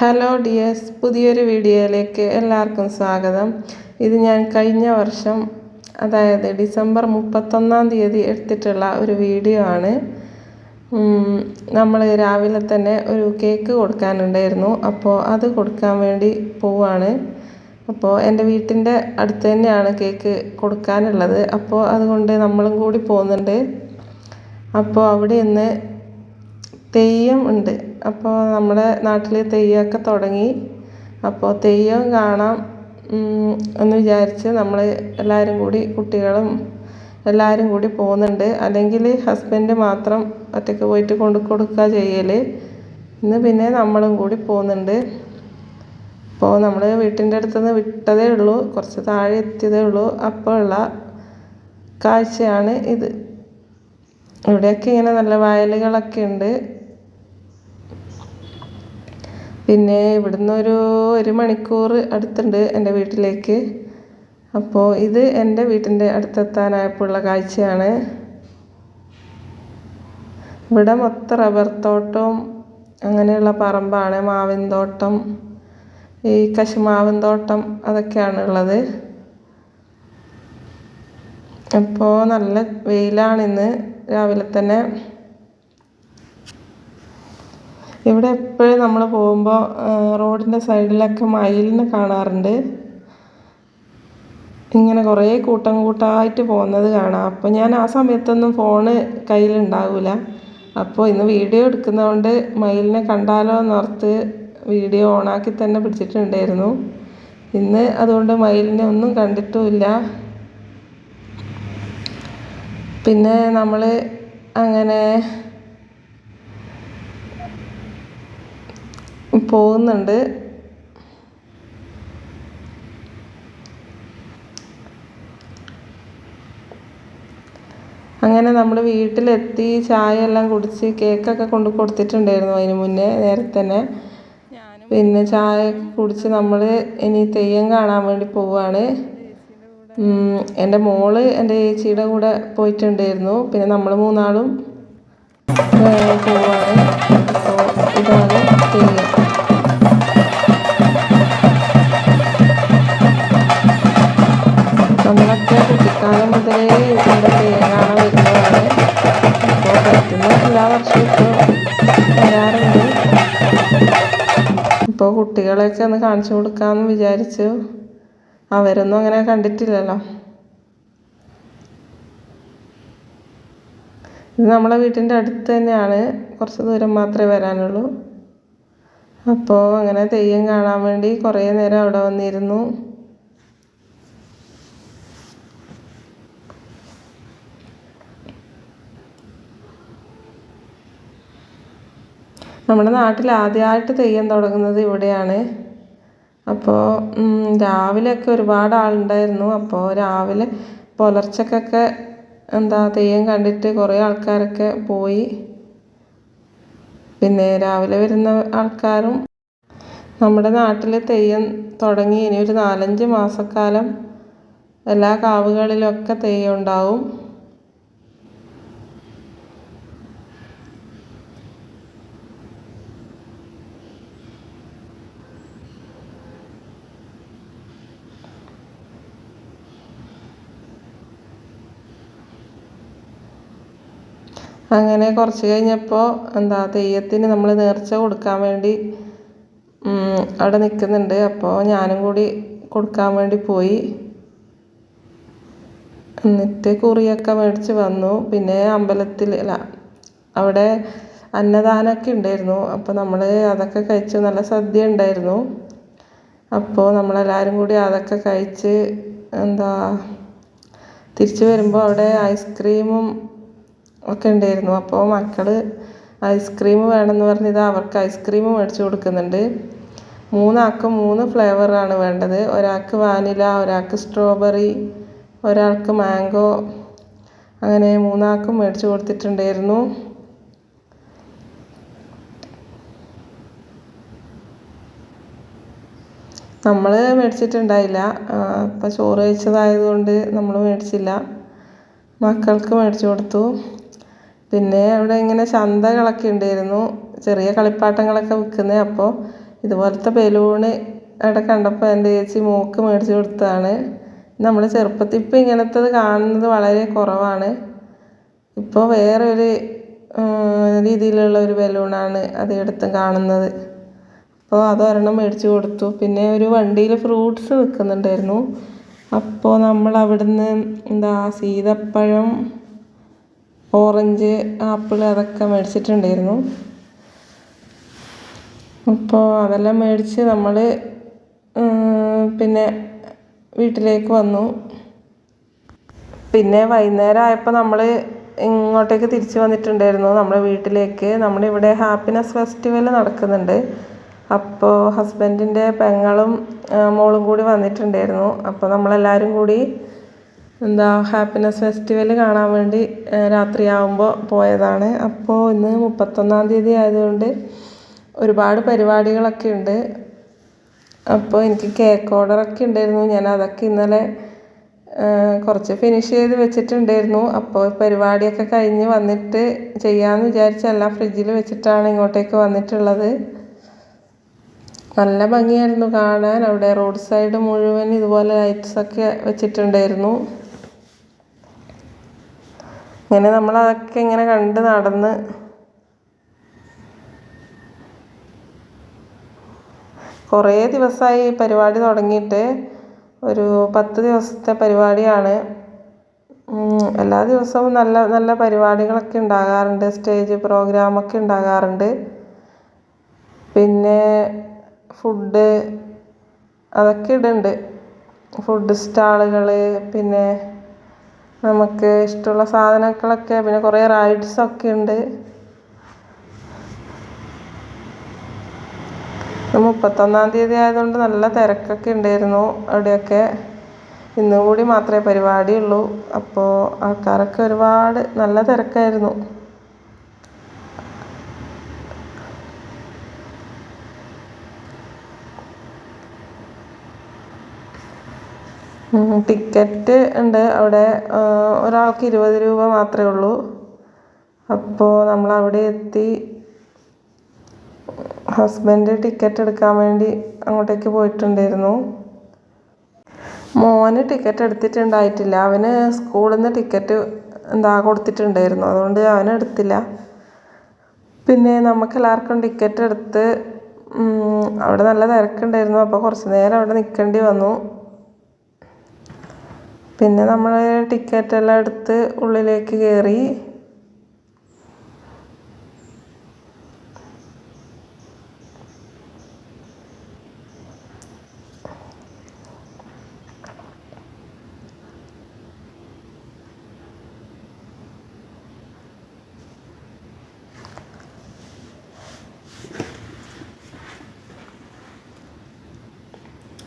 Hello dears പുതിയൊരു വീഡിയോയിലേക്ക് എല്ലാവർക്കും സ്വാഗതം. ഇത് ഞാൻ കഴിഞ്ഞ വർഷം അതായത് ഡിസംബർ മുപ്പത്തൊന്നാം തീയതി എടുത്തിട്ടുള്ള ഒരു വീഡിയോ ആണ്. നമ്മൾ രാവിലെ തന്നെ ഒരു കേക്ക് കൊടുക്കാനുണ്ടായിരുന്നു. അപ്പോൾ അത് കൊടുക്കാൻ വേണ്ടി പോവാണ്. അപ്പോൾ എന്റെ വീട്ടിന്റെ അടുത്ത് തന്നെയാണ് കേക്ക് കൊടുക്കാനുള്ളത്. അപ്പോൾ അതുകൊണ്ട് നമ്മളും കൂടി പോകുന്നുണ്ട്. അപ്പോൾ അവിടെ നിന്ന് തെയ്യം ഉണ്ട്. അപ്പോൾ നമ്മുടെ നാട്ടിൽ തെയ്യമൊക്കെ തുടങ്ങി. അപ്പോൾ തെയ്യം കാണാം എന്ന് വിചാരിച്ച് നമ്മൾ എല്ലാവരും കൂടി കുട്ടികളും എല്ലാവരും കൂടി പോകുന്നുണ്ട്. അല്ലെങ്കിൽ ഹസ്ബൻഡ് മാത്രം ഒറ്റയ്ക്ക് പോയിട്ട് കൊണ്ട് കൊടുക്കുക ചെയ്യൽ ഇന്ന് പിന്നെ നമ്മളും കൂടി പോകുന്നുണ്ട്. അപ്പോൾ നമ്മൾ വീട്ടിന്റെ അടുത്തുനിന്ന് വിട്ടതേ ഉള്ളൂ. കുറച്ച് താഴെ എത്തിയതേ ഉള്ളൂ. അപ്പോൾ ഉള്ള കാഴ്ചയാണ് ഇത്. ഇവിടെയൊക്കെ ഇങ്ങനെ നല്ല വയലുകളൊക്കെ ഉണ്ട്. പിന്നെ ഇവിടുന്ന് ഒരു ഒരു മണിക്കൂർ അടുത്തുണ്ട് എന്റെ വീട്ടിലേക്ക്. അപ്പോൾ ഇത് എന്റെ വീട്ടിന്റെ അടുത്തെത്താനായപ്പോഴുള്ള കാഴ്ചയാണ്. ഇവിടെ മൊത്തം റബ്ബർ തോട്ടവും അങ്ങനെയുള്ള പറമ്പാണ് മാവിൻ തോട്ടം ഈ കശുമാവിൻ തോട്ടം അതൊക്കെയാണ് ഉള്ളത്. അപ്പോൾ നല്ല വെയിലാണിന്ന് രാവിലെ തന്നെ ഇവിടെ എപ്പോഴും നമ്മൾ പോകുമ്പോൾ റോഡിന്റെ സൈഡിലൊക്കെ മയിലിനെ കാണാറുണ്ട്. ഇങ്ങനെ കുറേ കൂട്ടം കൂട്ടമായിട്ട് പോകുന്നത് കാണാം. അപ്പോൾ ഞാൻ ആ സമയത്തൊന്നും ഫോണ് കയ്യിലുണ്ടാവില്ല അപ്പോൾ ഇന്ന് വീഡിയോ എടുക്കുന്നതുകൊണ്ട് മയിലിനെ കണ്ടാലോ എന്നോർത്ത് വീഡിയോ ഓണാക്കി തന്നെ പിടിച്ചിട്ടുണ്ടായിരുന്നു. ഇന്ന് അതുകൊണ്ട് മയിലിനെ ഒന്നും കണ്ടിട്ടുമില്ല. പിന്നെ നമ്മൾ അങ്ങനെ പോകുന്നുണ്ട്. അങ്ങനെ നമ്മൾ വീട്ടിലെത്തി ചായ എല്ലാം കുടിച്ച് കേക്കൊക്കെ കൊണ്ട് കൊടുത്തിട്ടുണ്ടായിരുന്നു അതിന് മുന്നേ നേരത്തെ തന്നെ പിന്നെ ചായ കുടിച്ച് നമ്മൾ ഇനി തെയ്യം കാണാൻ വേണ്ടി പോവുകയാണ് എന്റെ മോൾ എന്റെ ചേച്ചിയുടെ കൂടെ പോയിട്ടുണ്ടായിരുന്നു. പിന്നെ നമ്മൾ മൂന്നാളും പോവാണ്. അപ്പോൾ ഇതാണ് വർഷവും ഇപ്പോൾ വരാറുണ്ട്. ഇപ്പോൾ കുട്ടികളെയൊക്കെ ഒന്ന് കാണിച്ചു കൊടുക്കാമെന്ന് വിചാരിച്ചു. അവരൊന്നും അങ്ങനെ കണ്ടിട്ടില്ലല്ലോ. ഇത് നമ്മളെ വീട്ടിന്റെ അടുത്ത് തന്നെയാണ്. കുറച്ച് ദൂരം മാത്രമേ വരാനുള്ളൂ. അപ്പോൾ അങ്ങനെ തെയ്യം കാണാൻ വേണ്ടി കുറേ നേരം അവിടെ വന്നിരുന്നു. നമ്മുടെ നാട്ടിൽ ആദ്യമായിട്ട് തെയ്യം തുടങ്ങുന്നത് ഇവിടെയാണ്. അപ്പോൾ രാവിലെയൊക്കെ ഒരുപാട് ആളുണ്ടായിരുന്നു. അപ്പോൾ രാവിലെ പുലർച്ചക്കൊക്കെ എന്താ തെയ്യം കണ്ടിട്ട് കുറേ ആൾക്കാരൊക്കെ പോയി. പിന്നെ രാവിലെ വരുന്ന ആൾക്കാരും നമ്മുടെ നാട്ടിൽ തെയ്യം തുടങ്ങി ഇനി ഒരു നാലഞ്ച് മാസക്കാലം എല്ലാ കാവുകളിലൊക്കെ തെയ്യം ഉണ്ടാവും. അങ്ങനെ കുറച്ച് കഴിഞ്ഞപ്പോൾ എന്താ തെയ്യത്തിന് നമ്മൾ നേർച്ച കൊടുക്കാൻ വേണ്ടി അവിടെ നിൽക്കുന്നുണ്ട് അപ്പോൾ ഞാനും കൂടി കൊടുക്കാൻ വേണ്ടി പോയി. എന്നിട്ട് കുറിയൊക്കെ മേടിച്ച് വന്നു. പിന്നെ അമ്പലത്തിൽ അല്ല അവിടെ അന്നദാനമൊക്കെ ഉണ്ടായിരുന്നു. അപ്പോൾ നമ്മൾ അതൊക്കെ കഴിച്ച്. നല്ല സദ്യ ഉണ്ടായിരുന്നു. അപ്പോൾ നമ്മളെല്ലാവരും കൂടി അതൊക്കെ കഴിച്ച് എന്താ തിരിച്ചു വരുമ്പോൾ അവിടെ ഐസ്ക്രീമും ഒക്കെ ഉണ്ടായിരുന്നു. അപ്പോൾ മക്കൾ ഐസ്ക്രീം വേണമെന്ന് പറഞ്ഞത് അവർക്ക് ഐസ്ക്രീം മേടിച്ച് കൊടുക്കുന്നുണ്ട്. മൂന്നാൾക്കും മൂന്ന് ഫ്ലേവറാണ് വേണ്ടത്. ഒരാൾക്ക് വാനില ഒരാൾക്ക് സ്ട്രോബെറി ഒരാൾക്ക് മാംഗോ അങ്ങനെ മൂന്നാൾക്കും മേടിച്ച് കൊടുത്തിട്ടുണ്ടായിരുന്നു. നമ്മൾ മേടിച്ചിട്ടുണ്ടായില്ല. ഇപ്പം ചോറ് കഴിച്ചതായതുകൊണ്ട് നമ്മൾ മേടിച്ചില്ല. മക്കൾക്ക് മേടിച്ച് കൊടുത്തു. പിന്നെ അവിടെ ഇങ്ങനെ ചന്തകളൊക്കെ ഉണ്ടായിരുന്നു. ചെറിയ കളിപ്പാട്ടങ്ങളൊക്കെ വിൽക്കുന്നത് അപ്പോൾ ഇതുപോലത്തെ ബലൂണ് അവിടെ കണ്ടപ്പോൾ എന്റെ ചേച്ചി മോൾക്ക് മേടിച്ച് കൊടുത്തതാണ്. നമ്മൾ ചെറുപ്പത്തിൽ ഇപ്പം ഇങ്ങനത്തത് കാണുന്നത് വളരെ കുറവാണ്. ഇപ്പോൾ വേറൊരു രീതിയിലുള്ള ഒരു ബലൂണാണ് അധികടുത്തും കാണുന്നത്. അപ്പോൾ അതൊരെണ്ണം മേടിച്ച് കൊടുത്തു. പിന്നെ ഒരു വണ്ടിയിൽ ഫ്രൂട്ട്സ് വിൽക്കുന്നുണ്ടായിരുന്നു അപ്പോൾ നമ്മൾ അവിടുന്ന് എന്താ സീതപ്പഴം ഓറഞ്ച് ആപ്പിൾ അതൊക്കെ മേടിച്ചിട്ടുണ്ടായിരുന്നു. അപ്പോൾ അതെല്ലാം മേടിച്ച് നമ്മൾ പിന്നെ വീട്ടിലേക്ക് വന്നു. പിന്നെ വൈകുന്നേരം ആയപ്പോൾ നമ്മൾ ഇങ്ങോട്ടേക്ക് തിരിച്ചു വന്നിട്ടുണ്ടായിരുന്നു നമ്മുടെ വീട്ടിലേക്ക്. നമ്മുടെ ഇവിടെ ഹാപ്പിനെസ് ഫെസ്റ്റിവൽ നടക്കുന്നുണ്ട്. അപ്പോൾ ഹസ്ബൻഡിന്റെ പെങ്ങളും മോളും കൂടി വന്നിട്ടുണ്ടായിരുന്നു. അപ്പോൾ നമ്മളെല്ലാവരും കൂടി എന്താ ഹാപ്പിനെസ് ഫെസ്റ്റിവൽ കാണാൻ വേണ്ടി രാത്രിയാവുമ്പോൾ പോയതാണ്. അപ്പോൾ ഇന്ന് മുപ്പത്തൊന്നാം തീയതി ആയതുകൊണ്ട് ഒരുപാട് പരിപാടികളൊക്കെ ഉണ്ട്. അപ്പോൾ എനിക്ക് കേക്ക് ഓർഡറൊക്കെ ഉണ്ടായിരുന്നു. ഞാൻ അതൊക്കെ ഇന്നലെ കുറച്ച് ഫിനിഷ് ചെയ്ത് വെച്ചിട്ടുണ്ടായിരുന്നു. അപ്പോൾ പരിപാടിയൊക്കെ കഴിഞ്ഞ് വന്നിട്ട് ചെയ്യാമെന്ന് വിചാരിച്ചെല്ലാം ഫ്രിഡ്ജിൽ വെച്ചിട്ടാണ് ഇങ്ങോട്ടേക്ക് വന്നിട്ടുള്ളത്. നല്ല ഭംഗിയായിരുന്നു കാണാൻ. അവിടെ റോഡ് സൈഡ് മുഴുവൻ ഇതുപോലെ ലൈറ്റ്സൊക്കെ വെച്ചിട്ടുണ്ടായിരുന്നു. ഇങ്ങനെ നമ്മൾ അതൊക്കെ ഇങ്ങനെ കണ്ട് നടന്ന് കുറേ ദിവസമായി പരിപാടി തുടങ്ങിയിട്ട് ഒരു പത്ത് ദിവസത്തെ പരിപാടിയാണ്. എല്ലാ ദിവസവും നല്ല നല്ല പരിപാടികളൊക്കെ ഉണ്ടാകാറുണ്ട്. സ്റ്റേജ് പ്രോഗ്രാമൊക്കെ ഉണ്ടാകാറുണ്ട്. പിന്നെ ഫുഡ് അതൊക്കെ ഇടുന്നുണ്ട്. ഫുഡ് സ്റ്റാളുകൾ പിന്നെ നമുക്ക് ഇഷ്ടമുള്ള സാധനങ്ങളൊക്കെ പിന്നെ കുറേ റൈഡ്സൊക്കെ ഉണ്ട്. മുപ്പത്തൊന്നാം തീയതി ആയതുകൊണ്ട് നല്ല തിരക്കൊക്കെ ഉണ്ടായിരുന്നു അവിടെയൊക്കെ. ഇന്നുകൂടി മാത്രമേ പരിപാടിയുള്ളൂ. അപ്പോൾ ആൾക്കാരൊക്കെ ഒരുപാട് നല്ല തിരക്കായിരുന്നു. ടിക്കറ്റ് ഉണ്ട്. അവിടെ ഒരാൾക്ക് ഇരുപത് രൂപ മാത്രമേ ഉള്ളൂ. അപ്പോൾ നമ്മൾ അവിടെ എത്തി. ഹസ്ബൻഡ് ടിക്കറ്റ് എടുക്കാൻ വേണ്ടി അങ്ങോട്ടേക്ക് പോയിട്ടുണ്ടായിരുന്നു. മോന് ടിക്കറ്റ് എടുത്തിട്ടുണ്ടായിട്ടില്ല. അവന് സ്കൂളിൽ നിന്ന് ടിക്കറ്റ് എന്താ കൊടുത്തിട്ടുണ്ടായിരുന്നു. അതുകൊണ്ട് അവൻ എടുത്തില്ല. പിന്നെ നമുക്ക് എല്ലാവർക്കും ടിക്കറ്റ് എടുത്ത് അവിടെ നല്ല തിരക്കുണ്ടായിരുന്നു. അപ്പോൾ കുറച്ച് നേരം അവിടെ നിൽക്കേണ്ടി വന്നു. പിന്നെ നമ്മൾ ടിക്കറ്റ് എല്ലാം എടുത്ത് ഉള്ളിലേക്ക് കയറി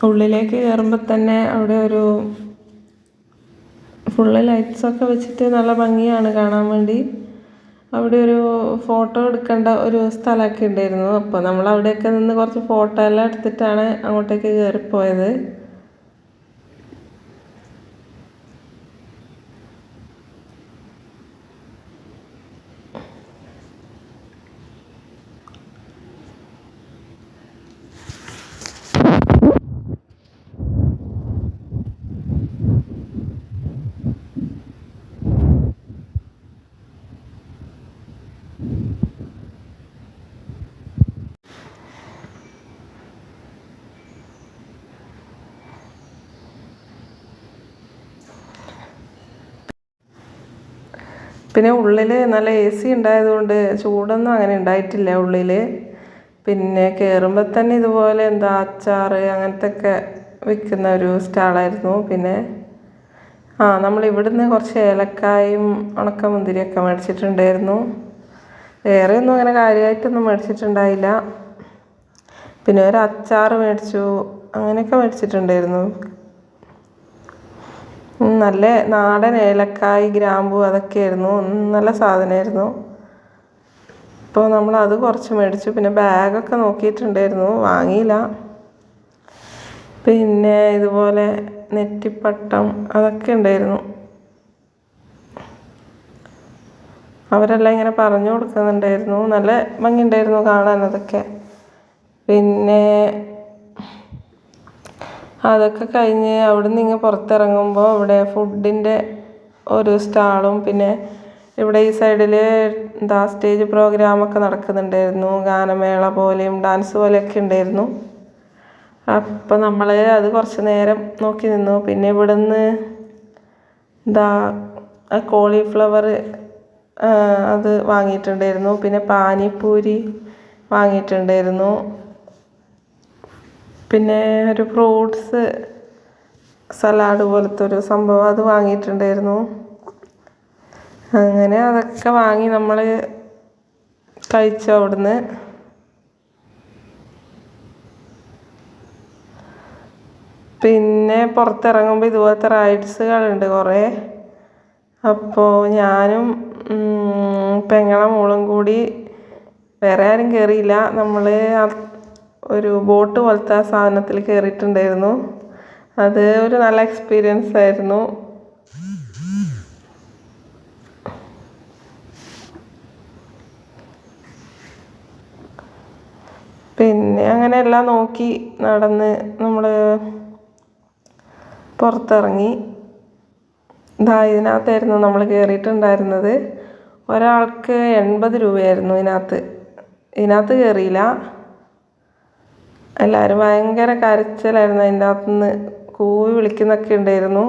ഉള്ളിലേക്ക് കയറുമ്പോൾ തന്നെ അവിടെ ഒരു ഫുള്ള് ലൈറ്റ്സൊക്കെ വെച്ചിട്ട് നല്ല ഭംഗിയാണ് കാണാൻ വേണ്ടി. അവിടെ ഒരു ഫോട്ടോ എടുക്കേണ്ട ഒരു സ്ഥലമൊക്കെ ഉണ്ടായിരുന്നു. അപ്പോൾ നമ്മൾ അവിടെയൊക്കെ നിന്ന് കുറച്ച് ഫോട്ടോ എല്ലാം എടുത്തിട്ടാണ് അങ്ങോട്ടേക്ക് കയറിപ്പോയത്. പിന്നെ ഉള്ളിൽ നല്ല എ സി ഉണ്ടായതുകൊണ്ട് ചൂടൊന്നും അങ്ങനെ ഉണ്ടായിട്ടില്ല ഉള്ളിൽ പിന്നെ കയറുമ്പോൾ തന്നെ ഇതുപോലെ എന്താ അച്ചാർ അങ്ങനത്തെ ഒക്കെ വിൽക്കുന്ന ഒരു സ്റ്റാളായിരുന്നു. പിന്നെ ആ നമ്മൾ ഇവിടുന്ന് കുറച്ച് ഏലക്കായും ഉണക്കമുന്തിരിയൊക്കെ മേടിച്ചിട്ടുണ്ടായിരുന്നു. വേറെ ഒന്നും അങ്ങനെ കാര്യമായിട്ടൊന്നും മേടിച്ചിട്ടുണ്ടായില്ല. പിന്നെ ഒരു അച്ചാർ മേടിച്ചു അങ്ങനെയൊക്കെ മേടിച്ചിട്ടുണ്ടായിരുന്നു. നല്ല നാടൻ ഏലക്കായ് ഗ്രാമ്പു അതൊക്കെയായിരുന്നു. നല്ല സാധനമായിരുന്നു. നമ്മൾ അത് കുറച്ച് മേടിച്ചു. പിന്നെ ബാഗൊക്കെ നോക്കിയിട്ടുണ്ടായിരുന്നു. വാങ്ങിയില്ല. പിന്നെ ഇതുപോലെ നെറ്റിപ്പട്ടം അതൊക്കെ ഉണ്ടായിരുന്നു. അവരെല്ലാം ഇങ്ങനെ പറഞ്ഞു കൊടുക്കുന്നുണ്ടായിരുന്നു. നല്ല ഭംഗിയുണ്ടായിരുന്നു കാണാൻ അതൊക്കെ. പിന്നെ അതൊക്കെ കഴിഞ്ഞ് അവിടുന്ന് ഇങ്ങ് പുറത്തിറങ്ങുമ്പോൾ അവിടെ ഫുഡിന്റെ ഒരു സ്റ്റാളും പിന്നെ ഇവിടെ ഈ സൈഡിൽ എന്താ സ്റ്റേജ് പ്രോഗ്രാമൊക്കെ നടക്കുന്നുണ്ടായിരുന്നു. ഗാനമേള പോലെയും ഡാൻസ് പോലെയൊക്കെ ഉണ്ടായിരുന്നു. അപ്പം നമ്മൾ അത് കുറച്ച് നേരം നോക്കി നിന്നു. പിന്നെ ഇവിടെ നിന്ന് എന്താ കോളിഫ്ലവർ അത് വാങ്ങിയിട്ടുണ്ടായിരുന്നു. പിന്നെ പാനിപ്പൂരി വാങ്ങിയിട്ടുണ്ടായിരുന്നു. പിന്നെ ഒരു ഫ്രൂട്ട്സ് സലാഡ് പോലത്തെ ഒരു സംഭവം അത് വാങ്ങിയിട്ടുണ്ടായിരുന്നു. അങ്ങനെ അതൊക്കെ വാങ്ങി നമ്മൾ കഴിച്ചു അവിടുന്ന്. പിന്നെ പുറത്തിറങ്ങുമ്പോൾ ഇതുപോലത്തെ റൈഡ്സുകളുണ്ട് കുറേ. അപ്പോൾ ഞാനും പെങ്ങളെ മോളും കൂടി വേറെ ആരും കയറിയില്ല നമ്മൾ ഒരു ബോട്ട് പോലത്തെ സാധനത്തിൽ കയറിയിട്ടുണ്ടായിരുന്നു അത് ഒരു നല്ല എക്സ്പീരിയൻസ് ആയിരുന്നു. പിന്നെ അങ്ങനെ എല്ലാം നോക്കി നടന്ന് നമ്മൾ പുറത്തിറങ്ങി. ഇതാ ഇതിനകത്തായിരുന്നു നമ്മൾ കയറിയിട്ടുണ്ടായിരുന്നത് ഒരാൾക്ക് എൺപത് രൂപയായിരുന്നു ഇതിനകത്ത്. ഇതിനകത്ത് കയറിയില്ല എല്ലാവരും ഭയങ്കര കരച്ചിലായിരുന്നു. അതിന്റെ അകത്തുനിന്ന് കൂവി വിളിക്കുന്നൊക്കെ ഉണ്ടായിരുന്നു.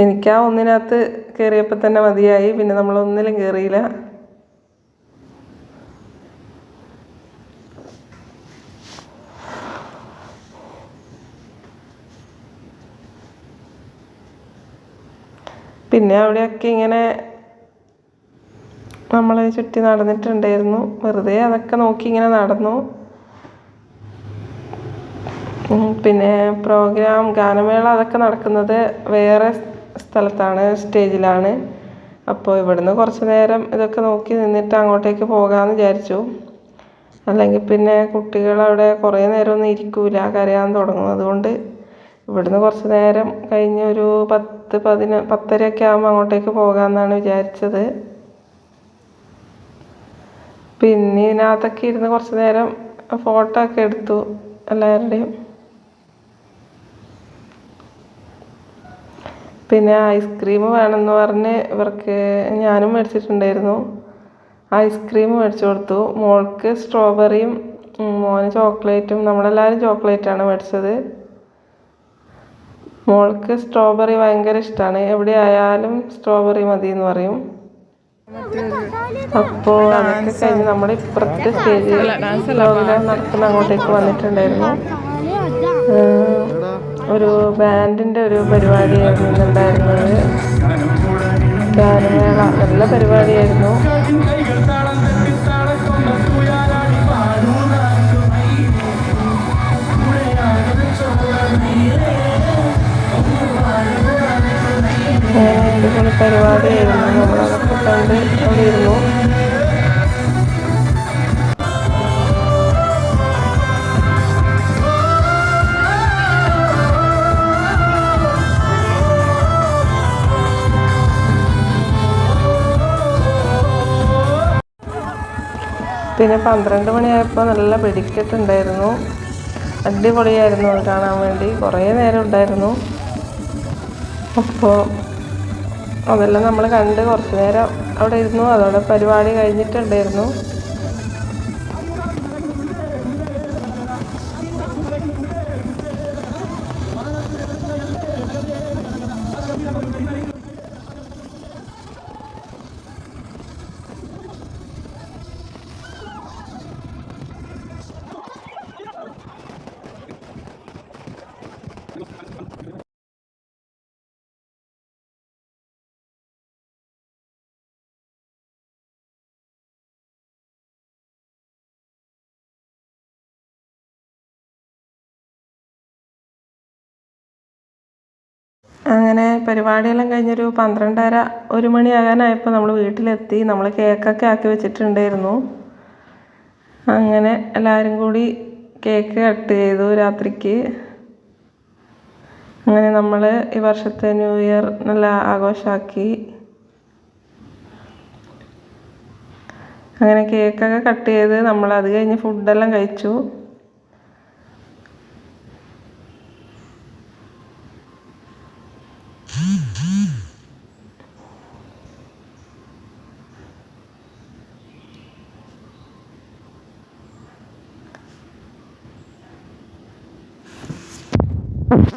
എനിക്ക് ആ ഒന്നിനകത്ത് കയറിയപ്പോൾ തന്നെ മതിയായി. പിന്നെ നമ്മൾ ഒന്നിലും കയറിയില്ല. പിന്നെ അവിടെയൊക്കെ ഇങ്ങനെ നമ്മൾ ചുറ്റി നടന്നിട്ടുണ്ടായിരുന്നു. വെറുതെ അതൊക്കെ നോക്കി ഇങ്ങനെ നടന്നു. പിന്നെ പ്രോഗ്രാം ഗാനമേള അതൊക്കെ നടക്കുന്നത് വേറെ സ്ഥലത്താണ് സ്റ്റേജിലാണ്. അപ്പോൾ ഇവിടുന്ന് കുറച്ച് നേരം ഇതൊക്കെ നോക്കി നിന്നിട്ട് അങ്ങോട്ടേക്ക് പോകാമെന്ന് വിചാരിച്ചു. അല്ലെങ്കിൽ പിന്നെ കുട്ടികൾ അവിടെ കുറേ നേരമൊന്നും ഇരിക്കൂല കരയാൻ തുടങ്ങും. അതുകൊണ്ട് ഇവിടുന്ന് കുറച്ച് നേരം കഴിഞ്ഞ് ഒരു പത്ത് പതിന പത്തരയൊക്കെ ആകുമ്പോൾ അങ്ങോട്ടേക്ക് പോകാമെന്നാണ് വിചാരിച്ചത്. പിന്നെ ഇതിനകത്തൊക്കെ ഇരുന്ന് കുറച്ച് നേരം ഫോട്ടോ ഒക്കെ എടുത്തു എല്ലാവരുടെയും. പിന്നെ ഐസ്ക്രീം വേണമെന്ന് പറഞ്ഞ് ഇവർക്ക് ഞാനും മേടിച്ചിട്ടുണ്ടായിരുന്നു. ഐസ്ക്രീം മേടിച്ചു കൊടുത്തു. മോൾക്ക് സ്ട്രോബെറിയും മോന് ചോക്ലേറ്റും നമ്മളെല്ലാവരും ചോക്ലേറ്റാണ് മേടിച്ചത്. മോൾക്ക് സ്ട്രോബെറി ഭയങ്കര ഇഷ്ടമാണ് എവിടെ ആയാലും സ്ട്രോബെറി മതി എന്ന് പറയും. അപ്പോൾ അതൊക്കെ കഴിഞ്ഞ് നമ്മുടെ ഇപ്പുറത്തെ സ്റ്റേജിൽ പ്രോഗ്രാം നടക്കുന്ന അങ്ങോട്ടേക്ക് വന്നിട്ടുണ്ടായിരുന്നു. ഒരു ബാൻഡിന്റെ ഒരു പരിപാടിയായിരുന്നു ഇന്നുണ്ടായിരുന്നത് ഗാനമേള നല്ല പരിപാടിയായിരുന്നു. അടിപൊളി പരിപാടിയായിരുന്നു. നമ്മളതൊക്കെ കണ്ട് അവിടെ ഇരുന്നു. പിന്നെ പന്ത്രണ്ട് മണിയായപ്പോൾ നല്ല വെടിക്കെട്ടുണ്ടായിരുന്നു. അടിപൊളിയായിരുന്നു അത് കാണാൻ വേണ്ടി. കുറേ നേരം ഉണ്ടായിരുന്നു. അപ്പോൾ അതെല്ലാം നമ്മൾ കണ്ട് കുറച്ച് നേരം അവിടെ ഇരുന്നു. അതോടെ പരിപാടി കഴിഞ്ഞിട്ടുണ്ടായിരുന്നു. അങ്ങനെ പരിപാടിയെല്ലാം കഴിഞ്ഞൊരു പന്ത്രണ്ടര ഒരു മണിയാകാനായപ്പോൾ നമ്മൾ വീട്ടിലെത്തി. നമ്മൾ കേക്കൊക്കെ ആക്കി വെച്ചിട്ടുണ്ടായിരുന്നു. അങ്ങനെ എല്ലാവരും കൂടി കേക്ക് കട്ട് ചെയ്തു രാത്രിക്ക്. അങ്ങനെ നമ്മൾ ഈ വർഷത്തെ ന്യൂ ഇയർ നല്ല ആഘോഷമാക്കി. അങ്ങനെ കേക്കൊക്കെ കട്ട് ചെയ്ത് നമ്മൾ അത് കഴിഞ്ഞ് ഫുഡെല്ലാം കഴിച്ചു.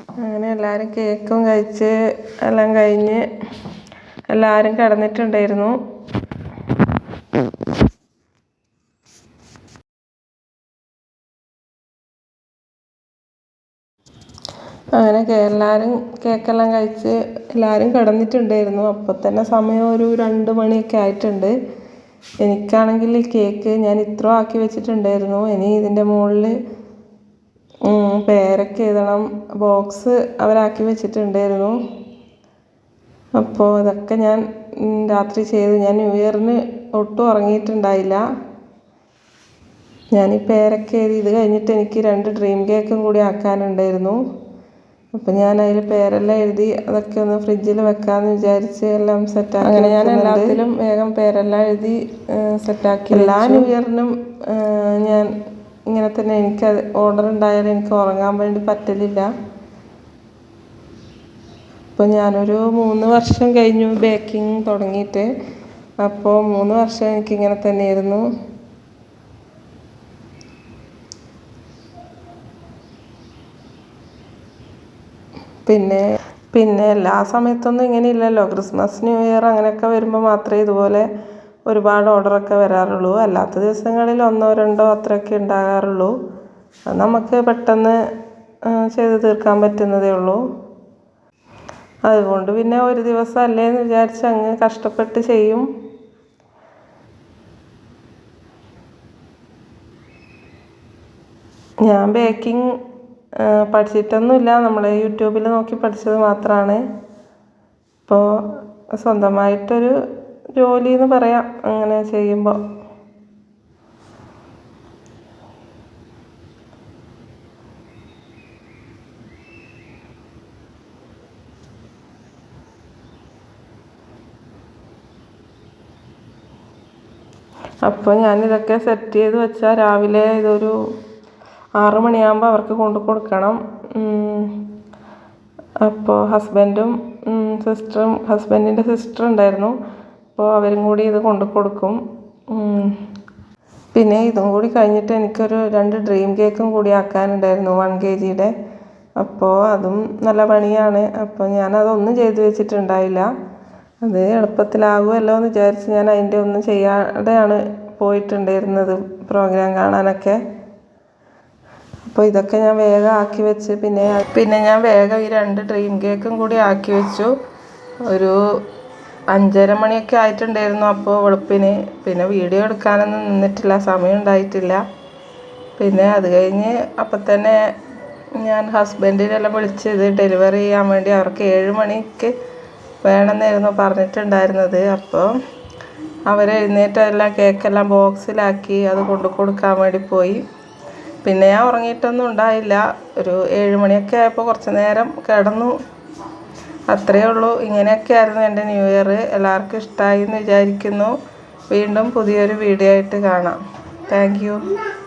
അങ്ങനെ എല്ലാവരും കേക്കും കഴിച്ച് എല്ലാം കഴിഞ്ഞ് എല്ലാവരും കിടന്നിട്ടുണ്ടായിരുന്നു. അങ്ങനെ എല്ലാവരും കേക്കെല്ലാം കഴിച്ച് എല്ലാവരും കിടന്നിട്ടുണ്ടായിരുന്നു. അപ്പോൾ തന്നെ സമയം ഒരു രണ്ട് മണിയൊക്കെ ആയിട്ടുണ്ട്. എനിക്കാണെങ്കിൽ കേക്ക് ഞാൻ ഇത്ര ആക്കി വെച്ചിട്ടുണ്ടായിരുന്നു. ഇനി ഇതിന്റെ മുകളിൽ പേരൊക്കെ എഴുതണം. ബോക്സ് അവരാക്കി വെച്ചിട്ടുണ്ടായിരുന്നു. അപ്പോൾ ഇതൊക്കെ ഞാൻ രാത്രി ചെയ്തു. ഞാൻ ന്യൂ ഇയറിന് ഒട്ടും ഉറങ്ങിയിട്ടുണ്ടായില്ല. ഞാൻ ഈ പേരൊക്കെ എഴുതി ഇത് കഴിഞ്ഞിട്ട് എനിക്ക് രണ്ട് ഡ്രീം കേക്കും കൂടി ആക്കാനുണ്ടായിരുന്നു. അപ്പം ഞാൻ അതിൽ പേരെല്ലാം എഴുതി അതൊക്കെ ഒന്ന് ഫ്രിഡ്ജിൽ വെക്കാമെന്ന് വിചാരിച്ച് എല്ലാം സെറ്റാക്കി അങ്ങനെ ഞാൻ എല്ലാത്തിലും വേഗം പേരെല്ലാം എഴുതി സെറ്റാക്കി എല്ലാ ന്യൂ ഇയറിനും ഞാൻ ഇങ്ങനെ തന്നെ എനിക്ക് ഓർഡർ ഉണ്ടായാലും എനിക്ക് ഉറങ്ങാൻ വേണ്ടി പറ്റലില്ല. അപ്പോൾ ഞാനൊരു മൂന്ന് വർഷം കഴിഞ്ഞു ബേക്കിംഗ് തുടങ്ങിയിട്ട്. അപ്പോൾ മൂന്ന് വർഷം എനിക്കിങ്ങനെ തന്നെയായിരുന്നു. പിന്നെ പിന്നെ എല്ലാ സമയത്തൊന്നും ഇങ്ങനെ ഇല്ലല്ലോ ക്രിസ്മസ് ന്യൂ ഇയർ അങ്ങനെയൊക്കെ വരുമ്പോൾ മാത്രമേ ഇതുപോലെ ഒരുപാട് ഓർഡറൊക്കെ വരാറുള്ളൂ. അല്ലാത്ത ദിവസങ്ങളിൽ ഒന്നോ രണ്ടോ അത്രയൊക്കെ ഉണ്ടാകാറുള്ളൂ. അത് നമുക്ക് പെട്ടെന്ന് ചെയ്ത് തീർക്കാൻ പറ്റുന്നതേ ഉള്ളൂ. അതുകൊണ്ട് പിന്നെ ഒരു ദിവസം അല്ലേന്ന് വിചാരിച്ച് അങ്ങ് കഷ്ടപ്പെട്ട് ചെയ്യും. ഞാൻ ബേക്കിംഗ് പഠിച്ചിട്ടൊന്നുമില്ല. നമ്മൾ യൂട്യൂബിൽ നോക്കി പഠിച്ചത് മാത്രമാണ് ഇപ്പോൾ സ്വന്തമായിട്ടൊരു ജോലി എന്ന് പറയാം. അങ്ങനെ ചെയ്യുമ്പോൾ അപ്പോൾ ഞാനിതൊക്കെ സെറ്റ് ചെയ്ത് വെച്ചാൽ രാവിലെ ഇതൊരു ആറ് മണിയാകുമ്പോൾ അവർക്ക് കൊണ്ട് കൊടുക്കണം. അപ്പോൾ ഹസ്ബൻഡും സിസ്റ്ററും ഹസ്ബൻഡിന്റെ സിസ്റ്റർ ഉണ്ടായിരുന്നു. അപ്പോൾ അവരും കൂടി ഇത് കൊണ്ട് കൊടുക്കും. പിന്നെ ഇതും കൂടി കഴിഞ്ഞിട്ട് എനിക്കൊരു രണ്ട് ഡ്രീം കേക്കും കൂടി ആക്കാനുണ്ടായിരുന്നു വൺ കെ ജിയുടെ. അപ്പോൾ അതും നല്ല പണിയാണ്. അപ്പോൾ ഞാനതൊന്നും ചെയ്ത് വെച്ചിട്ടുണ്ടായില്ല. അത് എളുപ്പത്തിലാകുമല്ലോ എന്ന് വിചാരിച്ച് ഞാൻ അതിന്റെ ഒന്നും ചെയ്യാതെയാണ് പോയിട്ടുണ്ടായിരുന്നത് പ്രോഗ്രാം കാണാനൊക്കെ. അപ്പോൾ ഇതൊക്കെ ഞാൻ വേഗം ആക്കി വെച്ച് പിന്നെ പിന്നെ ഞാൻ വേഗം ഈ രണ്ട് ഡ്രീം കേക്കും കൂടി ആക്കി വെച്ചു. ഒരു അഞ്ചര മണിയൊക്കെ ആയിട്ടുണ്ടായിരുന്നു അപ്പോൾ വെളുപ്പിന്. പിന്നെ വീഡിയോ എടുക്കാനൊന്നും നിന്നിട്ടില്ല സമയം ഉണ്ടായിട്ടില്ല. പിന്നെ അത് കഴിഞ്ഞ് അപ്പം തന്നെ ഞാൻ ഹസ്ബൻഡിനെല്ലാം വിളിച്ച് ഇത് ഡെലിവറി ചെയ്യാൻ വേണ്ടി അവർക്ക് ഏഴ് മണിക്ക് വേണമെന്നായിരുന്നു പറഞ്ഞിട്ടുണ്ടായിരുന്നത്. അപ്പോൾ അവർ എഴുന്നേറ്റെല്ലാം കേക്കെല്ലാം ബോക്സിലാക്കി അത് കൊണ്ടു കൊടുക്കാൻ വേണ്ടി പോയി. പിന്നെ ഞാൻ ഉറങ്ങിയിട്ടൊന്നും ഉണ്ടായില്ല. ഒരു ഏഴ് മണിയൊക്കെ ആയപ്പോൾ കുറച്ച് നേരം കിടന്നു. അത്രയേ ഉള്ളൂ. ഇങ്ങനെയൊക്കെ ആയിരുന്നു എന്റെ ന്യൂ ഇയർ. എല്ലാവർക്കും ഇഷ്ടമായി എന്ന് വിചാരിക്കുന്നു. വീണ്ടും പുതിയൊരു വീഡിയോ ആയിട്ട് കാണാം. താങ്ക്